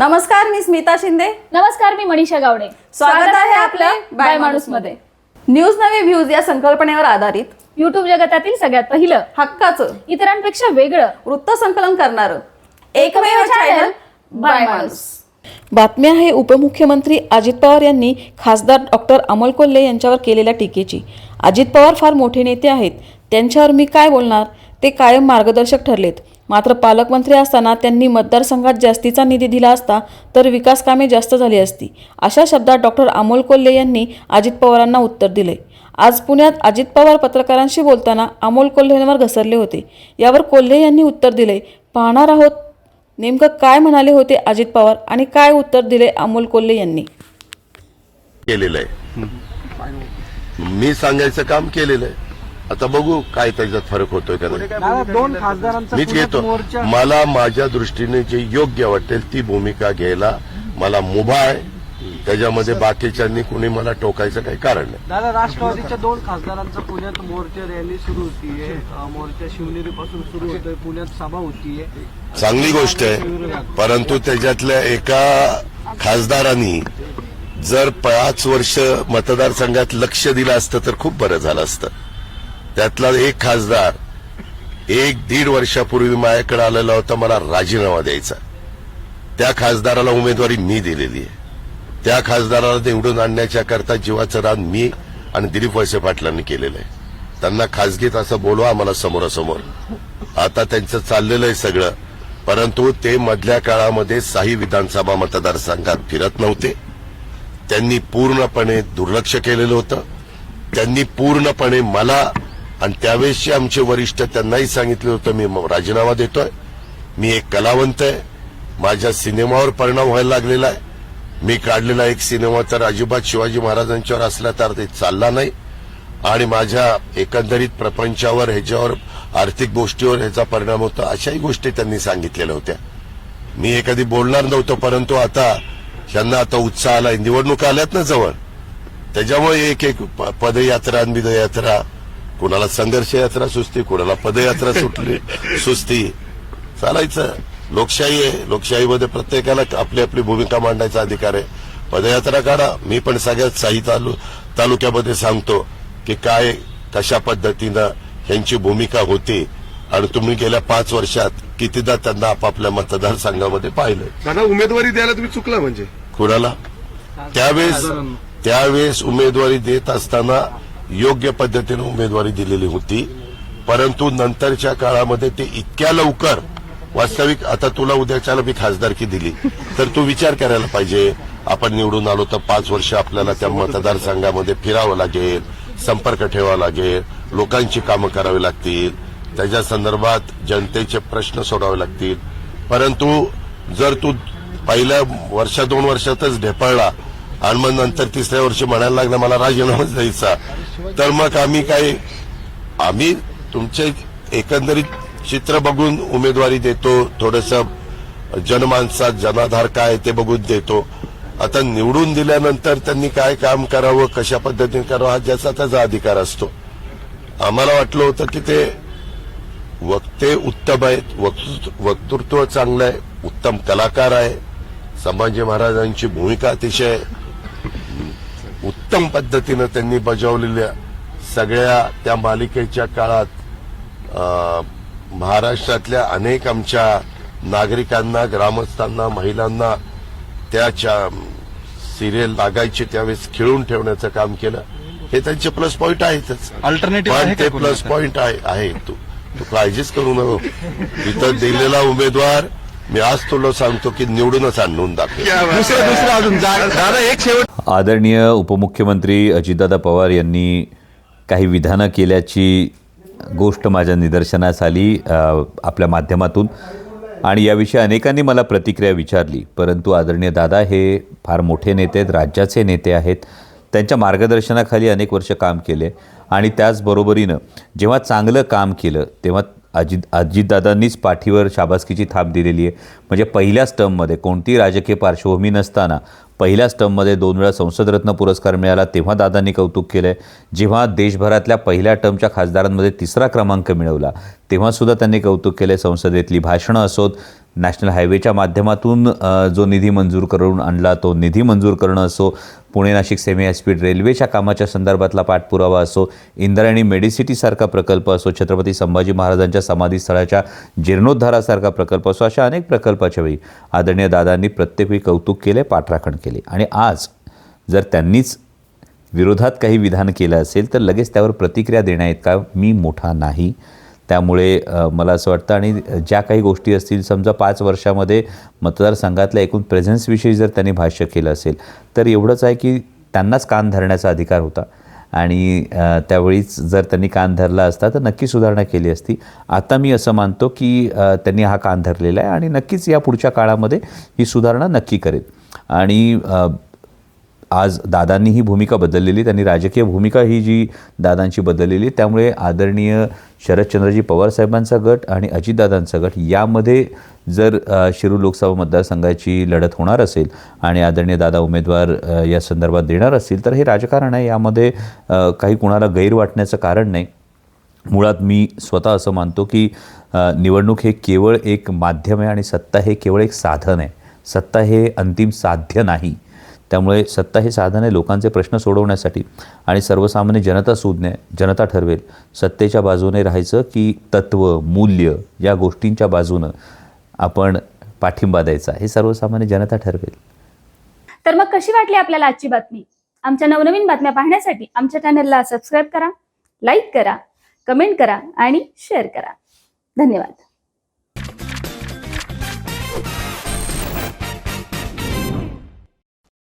नमस्कार मी स्मिता शिंदे. नमस्कार मी मनीषा गावडे. स्वागत आहे आपलं बाय माणूसमध्ये न्यूज नवे व्ह्यूज या संकल्पनेवर आधारित. युट्यूब जगतातील सगळ्यात पहिलं हक्काचं. इतरांपेक्षा वेगळं. वृत्तसंकलन करणारं. एकमेव चॅनल बाय माणूस बातमी आहे उपमुख्यमंत्री अजित पवार यांनी खासदार डॉक्टर अमोल कोल्हे यांच्यावर केलेल्या टीकेची. अजित पवार फार मोठे नेते आहेत. त्यांच्यावर मी काय बोलणार? ते कायम मार्गदर्शक ठरलेत. मात्र पालकमंत्री असताना त्यांनी मतदारसंघात जास्तीचा निधी दिला असता तर विकास कामे जास्त झाली असती. अशा शब्दात डॉक्टर अमोल कोल्हे यांनी अजित पवारांना उत्तर दिले. आज पुण्यात अजित पवार पत्रकारांशी बोलताना अमोल कोल्हेंवर घसरले होते. यावर कोल्हे यांनी उत्तर दिले पाहणार आहोत. नेमकं काय म्हणाले होते अजित पवार आणि काय उत्तर दिले अमोल कोल्हे यांनी? केलेलं आहे. मी सांगायचं काम केलेलं आहे. आता बघू काय त्याच्यात फरक होतोय का नाही. दादा दोन खासदारांचा मीच घेतो. मोर्चा मला माझ्या दृष्टीने जे योग्य वाटेल ती भूमिका घ्यायला मला मुभा आहे. त्याच्यामध्ये बाकीच्यांनी कुणी मला टोकायचं काही कारण नाही. दादा राष्ट्रवादीच्या दोन खासदारांचा पुण्यात मोर्चा रॅली सुरू होतीये. मोर्चा शिवनेरी पासून सुरू होतोय. पुण्यात सभा होतीये. चांगली गोष्ट आहे. परंतु त्याच्यातल्या एका खासदारांनी जर पाच वर्ष मतदारसंघात लक्ष दिलं असतं तर खूप बरं झालं असतं. त्यातला एक खासदार एक दीड वर्षापूर्वी माझ्याकडे आलेला होता मला राजीनामा द्यायचा. त्या खासदाराला उमेदवारी मी दिलेली आहे. त्या खासदाराला निवडून आणण्याच्या करता जीवाचं रान मी आणि दिलीप वळसे पाटलांनी केलेलं आहे. त्यांना खासगीत असं बोलवा आम्हाला समोरासमोर. आता त्यांचं चाललेलं आहे सगळं परंतु ते मधल्या काळामध्ये साही विधानसभा मतदारसंघात फिरत नव्हते. त्यांनी पूर्णपणे दुर्लक्ष केलेलं होतं. त्यांनी पूर्णपणे मला आणि त्यावेळेसचे आमचे वरिष्ठ त्यांनाही सांगितलं होतं मी म- राजीनामा देतोय. मी एक कलावंत आहे. माझ्या सिनेमावर परिणाम व्हायला लागलेला आहे. मी काढलेला एक सिनेमा तर अजिबात शिवाजी महाराजांच्यावर असला तर ते चालला नाही. आणि माझ्या एकंदरीत प्रपंचावर ह्याच्यावर आर्थिक गोष्टीवर ह्याचा परिणाम होता अशाही गोष्टी त्यांनी सांगितलेल्या होत्या. मी हे कधी बोलणार नव्हतो परंतु आता त्यांना आता उत्साह आला निवडणूक आल्यात ना जवळ. त्याच्यामुळे एक एक प- पदयात्रा आणि विदयात्रा कुणाला संघर्ष यात्रा सुस्ती कुणाला पदयात्रा सुटली सुस्ती चालायचं. लोकशाही आहे. लोकशाहीमध्ये प्रत्येकाला आपली आपली भूमिका मांडायचा अधिकार आहे. पदयात्रा काढा. मी पण सगळ्यात साई तालु तालुक्यामध्ये सांगतो की काय कशा पद्धतीनं ह्यांची भूमिका होती आणि तुम्ही गेल्या पाच वर्षात कितीदा त्यांना आपापल्या मतदारसंघामध्ये पाहिलं? दादा उमेदवारी द्यायला तुम्ही चुकला म्हणजे. कुणाला? त्यावेळेस त्यावेळेस उमेदवारी देत असताना योग्य पद्धतीने उमेदवारी दिलेली होती. परंतु नंतरच्या काळामध्ये ते इतक्या लवकर वास्तविक आता तुला उद्याच्याला मी खासदारकी दिली. तर तू विचार करायला पाहिजे. आपण निवडून आलो तर पाच वर्ष आपल्याला त्या मतदारसंघामध्ये फिरावं लागेल संपर्क ठेवावा लागेल लोकांची कामं करावी लागतील. त्याच्या संदर्भात जनतेचे प्रश्न सोडावे लागतील. परंतु जर तू पहिल्या वर्षा दोन वर्षातच ढेपाळला आणि मग नंतर तिसऱ्या वर्षी म्हणायला लागला मला राजीनामाच द्यायचा. तर मग आम्ही काय आम्ही तुमचे एकंदरीत चित्र बघून उमेदवारी देतो थोडस जनमानसात जनाधार काय ते बघून देतो. आता निवडून दिल्यानंतर त्यांनी काय काम करावं कशा पद्धतीने करावं हा ज्याचा त्याचा अधिकार असतो. आम्हाला वाटलं होतं की ते वक्ते उत्तम आहेत वक्तृत्व वक्तृत्व चांगलं आहे उत्तम कलाकार आहे. संभाजी महाराजांची भूमिका अतिशय उत्तम पद्धतीनं त्यांनी बजावलेल्या सगळ्या त्या मालिकेच्या काळात महाराष्ट्रातल्या अनेक आमच्या नागरिकांना ग्रामस्थांना महिलांना त्या सिरियल लागायची त्यावेळेस खिळून ठेवण्याचं काम केलं. हे त्यांचे प्लस पॉईंट आहेतच. ते प्लस? पॉईंट आहे तू. तू काळजीच करू नको. तिथं दिलेला उमेदवार मी आज तुला सांगतो की निवडूनच आणून दाखव. दुसरं दुसरं अजून दादा एक शेवट आदरणीय उपमुख्यमंत्री अजितदादा पवार यांनी काही विधानं केल्याची गोष्ट माझ्या निदर्शनास आली आपल्या माध्यमातून. आणि याविषयी अनेकांनी मला प्रतिक्रिया विचारली परंतु आदरणीय दादा हे फार मोठे नेते आहेत राज्याचे नेते आहेत. त्यांच्या मार्गदर्शनाखाली अनेक वर्ष काम केले. आणि त्याचबरोबरीनं जेव्हा चांगलं काम केलं तेव्हा अजित अजितदादांनीच पाठीवर शाबासकीची थाप दिलेली आहे. म्हणजे पहिल्याच टर्ममध्ये कोणती राजकीय पार्श्वभूमी नसताना पहिल्याच टर्ममध्ये दोन वेळा संसदरत्न पुरस्कार मिळाला तेव्हा दादांनी कौतुक केलं आहे जेव्हा देशभरातल्या पहिल्या टर्मच्या खासदारांमध्ये तिसरा क्रमांक मिळवला तेव्हासुद्धा त्यांनी कौतुक केलं संसदेतली भाषणं असोत. नॅशनल हायवेच्या माध्यमातून जो निधी मंजूर करून आणला तो निधी मंजूर करणं असो पुणे नाशिक सेमी हायस्पीड रेल्वेच्या कामाच्या संदर्भातला पाठपुरावा असो इंद्रायणी मेडिसिटीसारखा प्रकल्प असो छत्रपती संभाजी महाराजांच्या समाधीस्थळाच्या जीर्णोद्धारासारखा प्रकल्प असो अशा अनेक प्रकल्पाच्या वेळी आदरणीय दादांनी प्रत्येक वेळी कौतुक केले पाठराखण केले आणि आज जर त्यांनीच विरोधात काही विधान केलं असेल तर लगेच त्यावर प्रतिक्रिया देण्याइतका मी मोठा नाही. त्यामुळे मला असं वाटतं आणि ज्या काही गोष्टी असतील समजा पाच वर्षामध्ये मतदारसंघातल्या एकूण प्रेझेन्सविषयी जर त्यांनी भाष्य केलं असेल तर एवढंच आहे की त्यांनाच कान धरण्याचा अधिकार होता. आणि त्यावेळीच जर त्यांनी कान धरला असता तर नक्की सुधारणा केली असती. आता मी असं मानतो की त्यांनी हा कान धरलेला आहे आणि नक्कीच या पुढच्या काळामध्ये ही सुधारणा नक्की करेल. आणि आज दादांनी ही भूमिका बदललेली त्यांनी राजकीय भूमिका ही जी दादांची बदललेली त्यामुळे आदरणीय शरदचंद्रजी पवारसाहेबांचा गट आणि अजितदादांचा गट यामध्ये जर शिरू लोकसभा मतदारसंघाची लढत होणार असेल आणि आदरणीय दादा उमेदवार या संदर्भात देणार असतील तर हे राजकारण आहे. यामध्ये काही कुणाला गैर वाटण्याचं कारण नाही. मुळात मी स्वतः असं मानतो की निवडणूक हे केवळ एक माध्यम आहे आणि सत्ता हे केवळ एक साधन आहे. सत्ता हे अंतिम साध्य नाही. त्यामुळे सत्ता हे साधन आहे लोकांचे प्रश्न सोडवण्यासाठी. आणि सर्वसामान्य जनता सुज्ञ जनता ठरवेल. सत्तेच्या बाजूने राहायचं की तत्त्व मूल्य या गोष्टींच्या बाजूनं आपण पाठिंबा द्यायचा. हे सर्वसामान्य जनता ठरवेल. तर मग कशी वाटली आपल्याला आजची बातमी? आमच्या नवनवीन बातम्या पाहण्यासाठी आमच्या चॅनलला सबस्क्राईब करा लाईक करा कमेंट करा आणि शेअर करा. धन्यवाद.